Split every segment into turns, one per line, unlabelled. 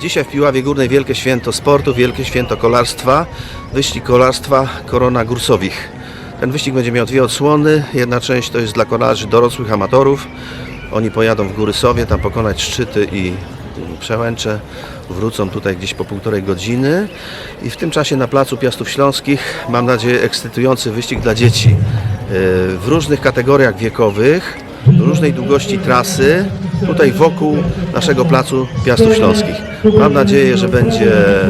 Dzisiaj w Piławie Górnej wielkie święto sportu, wielkie święto kolarstwa, wyścig kolarstwa Korona Górsowich. Ten wyścig będzie miał dwie odsłony. Jedna część to jest dla kolarzy dorosłych amatorów. Oni pojadą w Góry Sowie, tam pokonać szczyty i przełęcze. Wrócą tutaj gdzieś po półtorej godziny. I w tym czasie na Placu Piastów Śląskich, mam nadzieję, ekscytujący wyścig dla dzieci. Yy, W różnych kategoriach wiekowych, różnej długości trasy, tutaj wokół naszego Placu Piastów Śląskich. Mam nadzieję, że będzie e,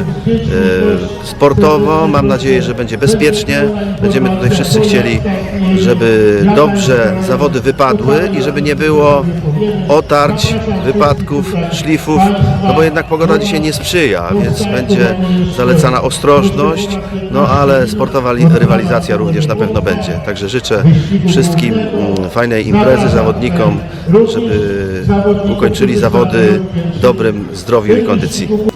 sportowo, mam nadzieję, że będzie bezpiecznie. Będziemy tutaj wszyscy chcieli, żeby dobrze zawody wypadły i żeby nie było otarć, wypadków, szlifów, no bo jednak pogoda dzisiaj nie sprzyja, więc będzie zalecana ostrożność, no ale sportowa li- rywalizacja również na pewno będzie. Także życzę wszystkim mm, fajnej imprezy, zawodnikom, żeby ukończyli zawody w dobrym zdrowiu i kondycji. 自己